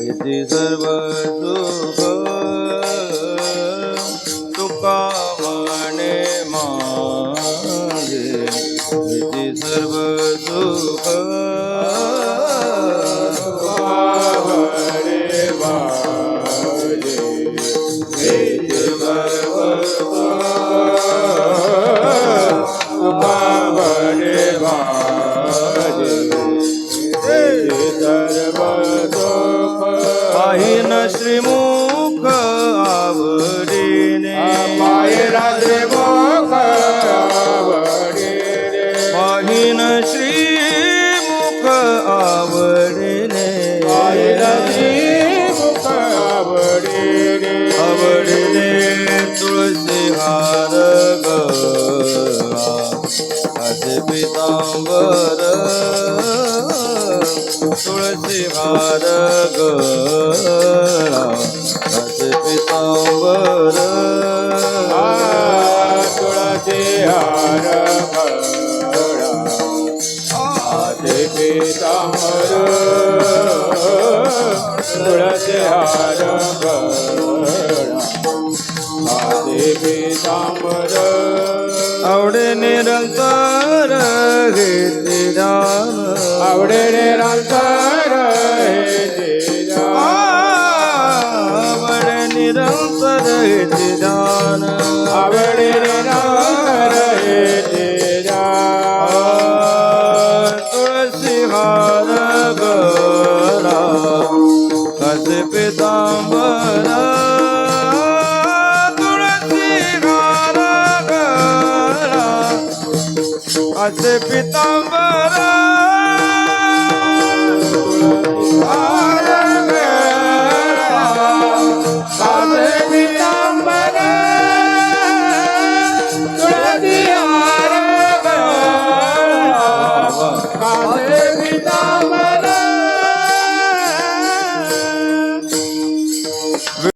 इति सर्व पाहिन श्रीमुख आवडीने. मायरा देवोख आवडे रे पाहिन श्रीमुख आवडीने. मायरा देवोख आवडे रे आवडीने तुळसी हार असे पितांबर तुळसी हार पितांबर तुळसी हार पीतांबर तुळसी हार पीतांबर आवडे निरंतर घेतले निरंतर हे जे आवडे निरंतर घेतले जाण आवडे निरंतर हे जे तुळसी हार गळा कसे पितांबर तुळसी हार गळा असे पितांबर